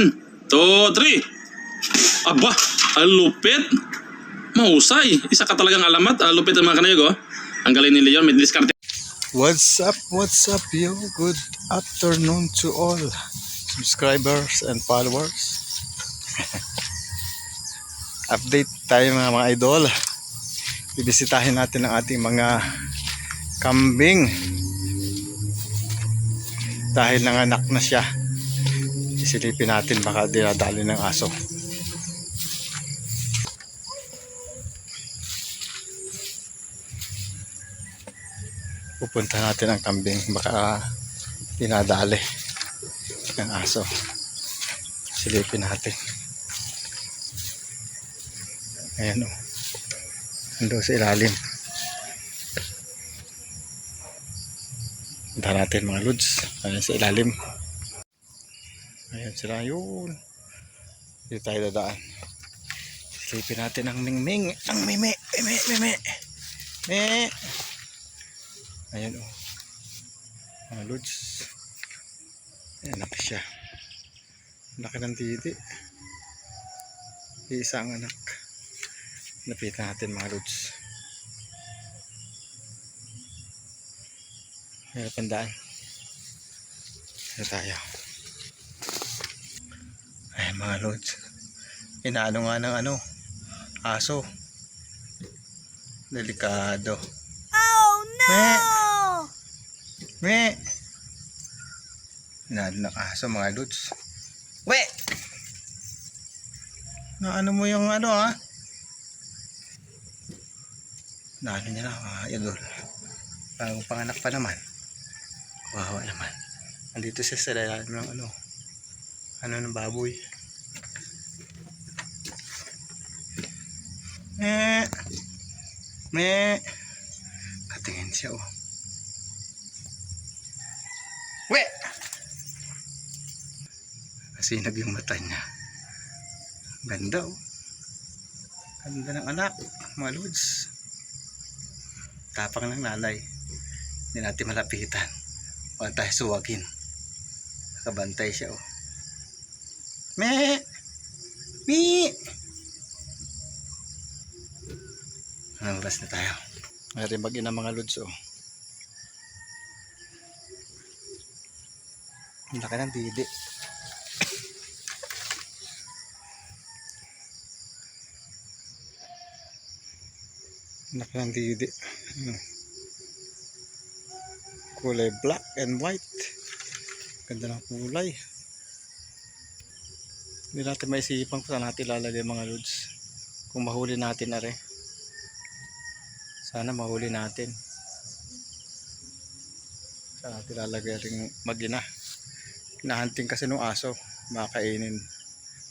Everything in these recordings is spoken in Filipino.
One, two, three. Aba, ang lupit. Mahusay. Isa ka talagang alamat. Ang lupit ng mga kanayog, oh. Ang galing ni Leon. May diskarte. What's up, what's up, yo? Good afternoon to all subscribers and followers. Update tayo mga mga idol. Bibisitahin natin ang ating mga kambing. Dahil nanganak na siya. Isilipin natin baka dinadali ng aso. pupunta natin ang kambing baka dinadali ng aso. Silipin natin. Ayan o ando sa ilalim. Punta natin mga lods. Ayan sa ilalim ayan sila yun dito tayo dadaan silipin natin ang mingming ang mime mime mime mime Ayan o. Mga lods. Ayan na siya. Laki ng titi. Isa ang anak. Lapitan natin mga lods. Ayan pandaan. Ayan tayo. Ayan mga lods. Inaano nga ng ano. Aso. Delikado. Oh no! Me. Nado na aso mga dudes. We! Na ano mo yung ano ha? Na ano niya na mga idol. Bagong panganak pa naman. Wawa naman. Andito siya sa lalim ng ano. Ano ng baboy. Me. Me. Katingin siya oh. We! Kasinag yung mata niya. Ganda oh. Ganda ng anak. Mga lods. Tapang ng nanay. Hindi natin malapitan. Huwag tayo suwagin. Nakabantay siya oh. Me! Me! Anong oras na tayo? Mayroon mag-ina mga lods oh. Ang laki ng didi. Ang laki ng didi. Ano? Kulay black and white. Ganda ng kulay. Hindi natin maisipan kung saan natin ilalagay mga lods. Kung mahuli natin na rin. Sana mahuli natin. Saan natin ilalagay rin magina. Hinahanting kasi nung aso. Makakainin.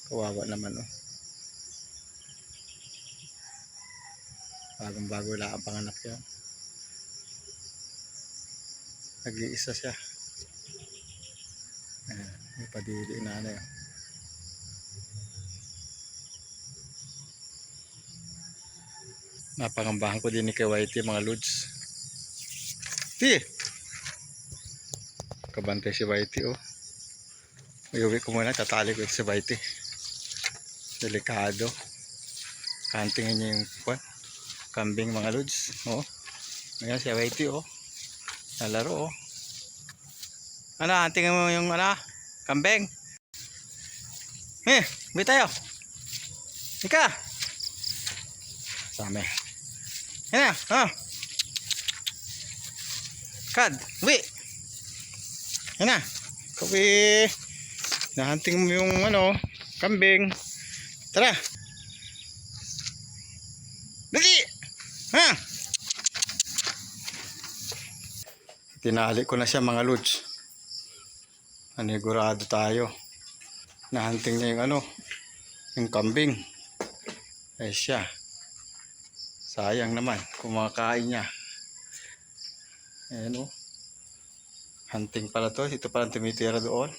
Kawawa naman oh. Bagong bago wala ang panganak yan. Nag-iisa siya. Ayan, may padili na ano yun. Napangambahan ko din ni Whitey mga lods. Ti! Kabantay si Whitey oh. Uyuwi ko muna, tatali ko si Whitey. Delikado. Kantingin niya yung kwan. Kambing mga lods. Oh. Ayan si Whitey oh. Nalaro oh. Ano, antingin mo yung ano? Kambing. Eh, may tayo. Ika. Same. Yan na. Kad, uwi. Yan na. Kawi. Nahanting mo yung ano, kambing. Tara. Dali. Ha? Tinali ko na siya mga lods. Anigurado tayo. Nahanting niya yung ano, yung kambing. Eh siya. Sayang naman, kumakain niya. Ayan o. Hunting pala to. Ito pala tumitira doon.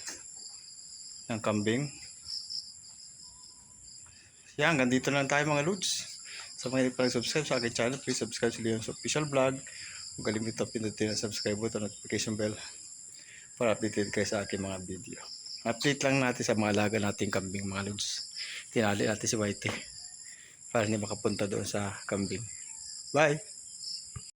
Ng kambing. Yan, hanggang dito lang tayo mga lods. Sa mga hindi pa subscribe sa aking channel, please subscribe sa Leon's Official Vlog. Huwag kalimutan pindutin ang subscribe button at notification bell para updated kayo sa aking mga video. Update lang natin sa mga alaga nating kambing mga lods. Tinali natin si Whitey para hindi makapunta doon sa kambing. Bye!